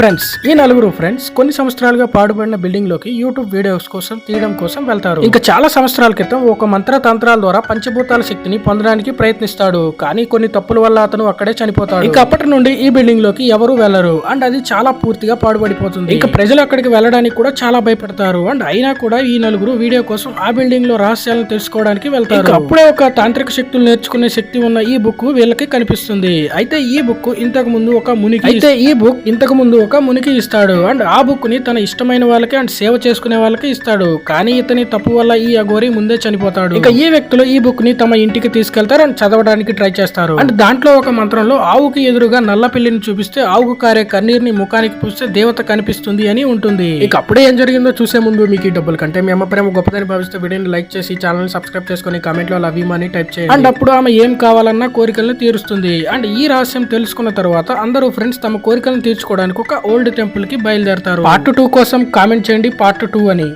Friends ఈ నలుగురు friends కొన్ని సంవత్సరాలుగా పాడుపడిన బిల్డింగ్లోకి యూట్యూబ్ వీడియోస్ కోసం తీయడం కోసం వెళ్తారు. ఇంకా చాలా సంవత్సరాల క్రితం ఒక మంత్ర తంత్రాల ద్వారా పంచభూతాల శక్తిని పొందడానికి ప్రయత్నిస్తాడు. కానీ కొన్ని తప్పుల వల్ల అతను అక్కడే చనిపోతాడు. ఇంకా అప్పటి నుండి ఈ బిల్డింగ్లోకి ఎవరు వెళ్ళరు అండ్ అది చాలా పూర్తిగా పాడుపడిపోతుంది ఇంకా ప్రజలు అక్కడికి వెళ్ళడానికి కూడా చాలా భయపడతారు. అండ్ అయినా కూడా ఈ నలుగురు వీడియో కోసం ఆ బిల్డింగ్లో రహస్యాలను తెలుసుకోవడానికి వెళ్తారు. అప్పుడే ఒక తాంత్రిక శక్తులు నేర్చుకునే శక్తి ఉన్న ఈ బుక్ వీళ్ళకి కనిపిస్తుంది. అయితే ఈ బుక్ ఇంతకు ముందు ఒక మునికి అయితే ఈ బుక్ ఇంతకు ముందు ఒక మునికి ఇస్తాడు. అండ్ ఆ బుక్ని తన ఇష్టమైన వాళ్ళకి అండ్ సేవ చేసుకునే వాళ్ళకి ఇస్తాడు. కానీ ఇతని తప్పు వల్ల ఈ అఘోరి ముందే చనిపోతాడు. ఇక ఈ వ్యక్తులు ఈ బుక్ని తమ ఇంటికి తీసుకెళ్తారు అండ్ చదవడానికి ట్రై చేస్తారు. అండ్ దాంట్లో ఒక మంత్రంలో ఆవుకి ఎదురుగా నల్ల పిల్లిని చూపిస్తే ఆవుకు కారే కన్నీరుని ముఖానికి పూస్తే దేవత కనిపిస్తుంది అని ఉంటుంది. ఇక అప్పుడే ఏం జరిగిందో చూసే ముందు మీకు ఈ డబ్బులు కంటే మీ అమ్మ ప్రేమ గొప్పదని భావిస్తే వీడియోని లైక్ చేసి ఛానల్ సబ్స్క్రైబ్ చేసుకుని కామెంట్లో లవ్ అని టైప్ చేయండి. అండ్ అప్పుడు ఆమె ఏం కావాలన్నా కోరికలను తీరుస్తుంది. అండ్ ఈ రహస్యం తెలుసుకున్న తర్వాత అందరూ ఫ్రెండ్స్ తమ కోరికలను తీర్చుకోవడానికి ఒక ఓల్డ్ టెంపుల్కి బయలుదేరతారు. పార్ట్ టూ కోసం కామెంట్ చేయండి. పార్ట్ టూ అని.